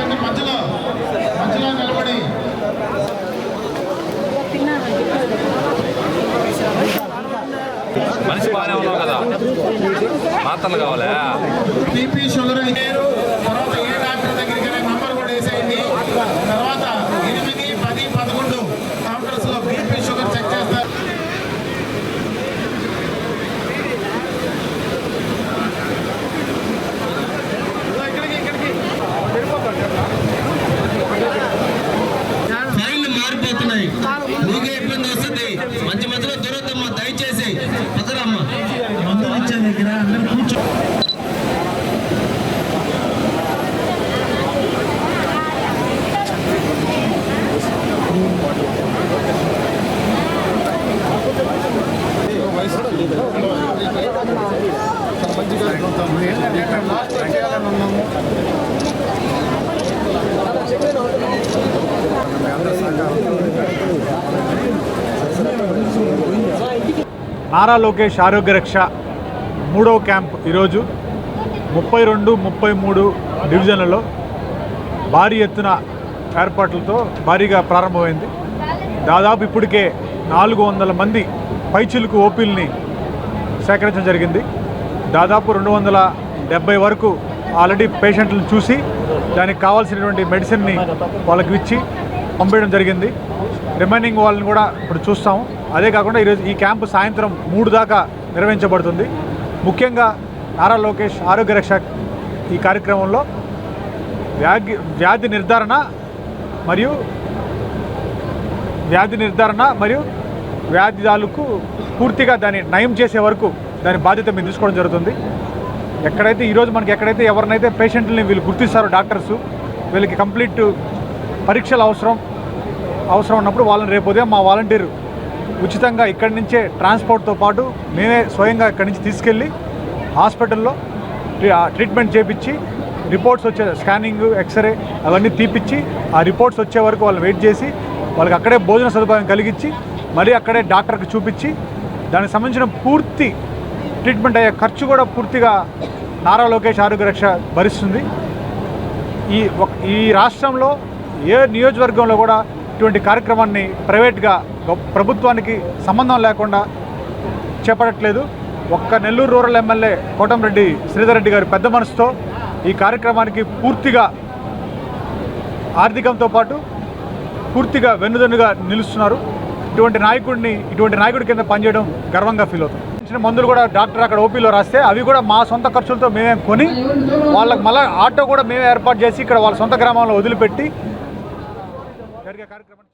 అతన్ని మధ్యలో మధ్యలో నిలబడి. మనిషి బాగానే ఉన్నావు కదా. మాత్రలు కావాలా? టీపీ షో నారా లోకేష్ ఆరోగ్య రక్ష మూడవ క్యాంప్ ఈరోజు ముప్పై రెండు ముప్పై మూడు డివిజన్లలో భారీ ఎత్తున ఏర్పాట్లతో భారీగా ప్రారంభమైంది. దాదాపు ఇప్పటికే నాలుగు వందల మంది పైచిలుకు ఓపీల్ని సేకరించడం జరిగింది. దాదాపు రెండు వందల డెబ్బై వరకు ఆల్రెడీ పేషెంట్లను చూసి దానికి కావాల్సినటువంటి మెడిసిన్ని వాళ్ళకి ఇచ్చి పంపించడం జరిగింది. రిమైనింగ్ వాళ్ళని కూడా ఇప్పుడు చూస్తాము. అదే కాకుండా ఈరోజు ఈ క్యాంపు సాయంత్రం మూడు దాకా నిర్వహించబడుతుంది. ముఖ్యంగా నారా లోకేష్ ఆరోగ్య రక్ష ఈ కార్యక్రమంలో వ్యాధి వ్యాధి నిర్ధారణ మరియు వ్యాధి నిర్ధారణ మరియు వ్యాధి తాలూకు పూర్తిగా దాన్ని నయం చేసే వరకు దాని బాధ్యత మేము తీసుకోవడం జరుగుతుంది. ఎక్కడైతే ఈరోజు మనకి ఎక్కడైతే ఎవరినైతే పేషెంట్ని వీళ్ళు గుర్తిస్తారో డాక్టర్స్ వీళ్ళకి కంప్లీట్ పరీక్షలు అవసరం అవసరం ఉన్నప్పుడు వాళ్ళని రేపు ఉదయం మా వాలంటీర్ ఉచితంగా ఇక్కడి నుంచే ట్రాన్స్పోర్ట్తో పాటు మేమే స్వయంగా ఇక్కడి నుంచి తీసుకెళ్ళి హాస్పిటల్లో ట్రీట్మెంట్ చేపించి రిపోర్ట్స్ వచ్చే స్కానింగ్ ఎక్స్రే అవన్నీ తీపిచ్చి ఆ రిపోర్ట్స్ వచ్చే వరకు వాళ్ళు వెయిట్ చేసి వాళ్ళకి అక్కడే భోజన సదుపాయం కలిగించి మరీ అక్కడే డాక్టర్కి చూపించి దానికి సంబంధించిన పూర్తి ట్రీట్మెంట్ అయ్యే ఖర్చు కూడా పూర్తిగా నారా లోకేష్ ఆరోగ్య రక్ష భరిస్తుంది. ఈ ఈ రాష్ట్రంలో ఏ నియోజకవర్గంలో కూడా ఇటువంటి కార్యక్రమాన్ని ప్రైవేట్గా ప్రభుత్వానికి సంబంధం లేకుండా చేపట్టలేదు ఒక్క నెల్లూరు రూరల్ ఎమ్మెల్యే కోటంరెడ్డి శ్రీధర్ రెడ్డి గారి పెద్ద మనసుతో ఈ కార్యక్రమానికి పూర్తిగా ఆర్థికంతో పాటు పూర్తిగా వెన్నుదన్నుగా నిలుస్తున్నారు. ఇటువంటి నాయకుడిని ఇటువంటి నాయకుడి కింద పనిచేయడం గర్వంగా ఫీల్ అవుతుంది. చిన్న మందులు కూడా డాక్టర్ అక్కడ ఓపీలో రాస్తే అవి కూడా మా సొంత ఖర్చులతో మేమే కొని వాళ్ళకి మళ్ళీ ఆటో కూడా మేమే ఏర్పాటు చేసి ఇక్కడ వాళ్ళ సొంత గ్రామంలో వదిలిపెట్టి జరిగే కార్యక్రమం